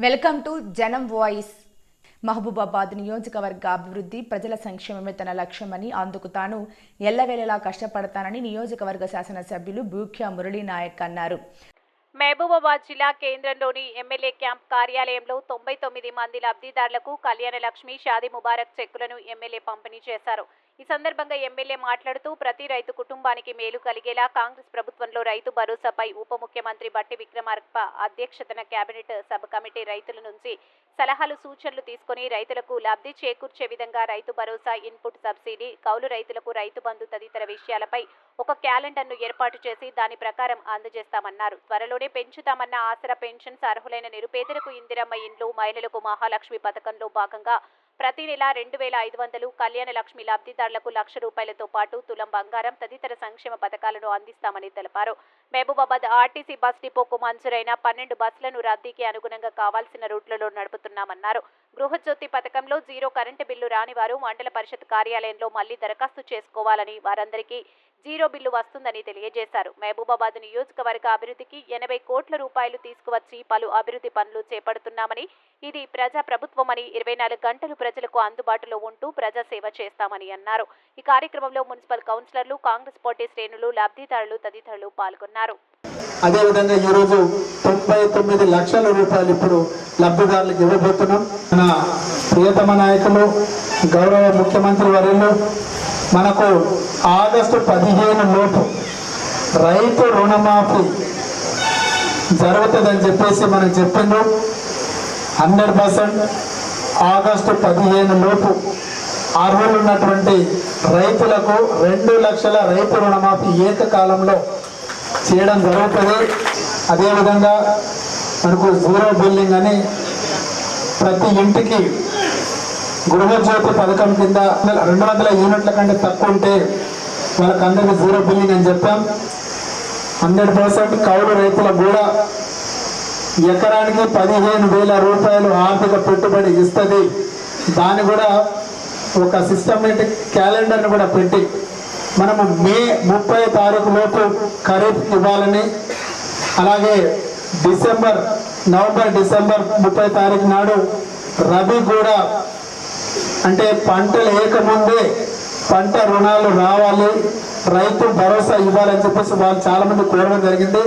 Welcome to Janam voice. Mahabubabad నియోజకవర్గ అభివృద్ధి ప్రజల సంక్షేమమే తన లక్ష్యమని అందుకు తాను ఎల్లవేళలా కష్టపడతానని నియోజకవర్గ శాసనసభ్యులు భూఖ్య మురళీ నాయక్ అన్నారు. మహబూబాబాద్ జిల్లా కేంద్రంలోని ఎమ్మెల్యే క్యాంప్ కార్యాలయంలో తొంభై తొమ్మిది మంది లబ్ధిదారులకు కళ్యాణ లక్ష్మి షాది ముబారక్ చెక్కులను ఎమ్మెల్యే పంపిణీ చేశారు. ఈ సందర్భంగా ఎమ్మెల్యే మాట్లాడుతూ ప్రతి రైతు కుటుంబానికి మేలు కలిగేలా కాంగ్రెస్ ప్రభుత్వంలో రైతు భరోసాపై ఉప ముఖ్యమంత్రి బట్టి విక్రమార్క అధ్యక్షతన కేబినెట్ సబ్ కమిటీ రైతుల నుంచి సలహాలు సూచనలు తీసుకుని రైతులకు లబ్ధి చేకూర్చే విధంగా రైతు భరోసా ఇన్పుట్ సబ్సిడీ కౌలు రైతులకు రైతు బంధు తదితర విషయాలపై ఒక క్యాలెండర్ను ఏర్పాటు చేసి దాని ప్రకారం అందజేస్తామన్నారు. త్వరలోనే పెంచుతామన్న ఆసరా పెన్షన్స్ అర్హులైన నిరుపేదలకు ఇందిరమ్మ ఇండ్లు మహిళలకు మహాలక్ష్మి పథకంలో భాగంగా ప్రతి నెల రెండు వేల ఐదు వందలు కళ్యాణ లక్ష్మి లబ్ధిదారులకు లక్ష రూపాయలతో పాటు తులం బంగారం తదితర సంక్షేమ పథకాలను అందిస్తామని తెలిపారు. మహబూబాబాద్ ఆర్టీసీ బస్ డిపోకు మంజూరైన పన్నెండు బస్సులను రద్దీకి అనుగుణంగా కావాల్సిన రూట్లలో నడుపుతున్నామన్నారు. గృహజ్యోతి పథకంలో జీరో కరెంటు బిల్లు రాని వారు మండల పరిషత్ కార్యాలయంలో మళ్ళీ దరఖాస్తు చేసుకోవాలని వారందరికీ జీరో బిల్లు వస్తుందని తెలియజేశారు. మహబూబాబాద్ నియోజకవర్గ అభివృద్ధికి ఎనభై కోట్ల రూపాయలు తీసుకువచ్చి పలు అభివృద్ధి పనులు చేపడుతున్నామని ఇది ప్రజా ప్రభుత్వమని ఇరవై నాలుగు గంటలు ప్రజలకు అందుబాటులో ఉంటూ ప్రజాసేవ చేస్తామని అన్నారు. ఈ కార్యక్రమంలో మున్సిపల్ కౌన్సిలర్లు కాంగ్రెస్ పార్టీ శ్రేణులు లబ్ధిదారులు తదితరులు పాల్గొన్నారు. అదేవిధంగా ఈరోజు తొంభై తొమ్మిది లక్షల రూపాయలు ఇప్పుడు లబ్ధిదారులకు ఇవ్వబోతున్నాం. మన ప్రియతమ నాయకులు గౌరవ ముఖ్యమంత్రి వర్యులు మనకు ఆగస్టు పదిహేను లోపు రైతు రుణమాఫీ జరుగుతుందని చెప్పేసి మనకు చెప్పిండు. హండ్రెడ్ పర్సెంట్ ఆగస్టు పదిహేను లోపు అర్హులు ఉన్నటువంటి రైతులకు రెండు లక్షల రైతు రుణమాఫీ ఏకకాలంలో చేయడం జరుగుతుంది. అదేవిధంగా మనకు జీరో బిల్డింగ్ అని ప్రతి ఇంటికి గృహజ్యోతి పథకం కింద రెండు వందల యూనిట్ల కంటే తక్కువ ఉంటే వాళ్ళకందరికీ జీరో బిల్లింగ్ అని చెప్పాం. హండ్రెడ్ పర్సెంట్ కౌలు రైతులకు కూడా ఎకరానికి పదిహేను వేల రూపాయలు ఆర్థిక పెట్టుబడి ఇస్తుంది. దాన్ని కూడా ఒక సిస్టమేటిక్ క్యాలెండర్ని కూడా పెట్టి మనము మే ముప్పై తారీఖు లోపు ఖరీఫ్ ఇవ్వాలని అలాగే డిసెంబర్ నవంబర్ డిసెంబర్ ముప్పై తారీఖు నాడు రబీ కూడా అంటే పంట లేకముందే పంట రుణాలు రావాలి రైతు భరోసా ఇవ్వాలని చెప్పేసి వాళ్ళు చాలా మంది కోరడం జరిగింది.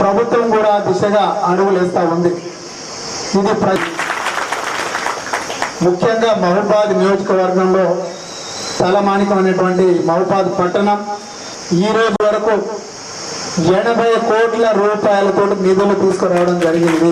ప్రభుత్వం కూడా దిశగా అడుగులు వేస్తూ ఉంది. ఇది ప్ర ముఖ్యంగా మహబాద్ నియోజకవర్గంలో తలమానికం అనేటువంటి మహబాద్ పట్టణం. ఈ రోజు వరకు ఎనభై కోట్ల రూపాయలతో నిధులు తీసుకురావడం జరిగింది.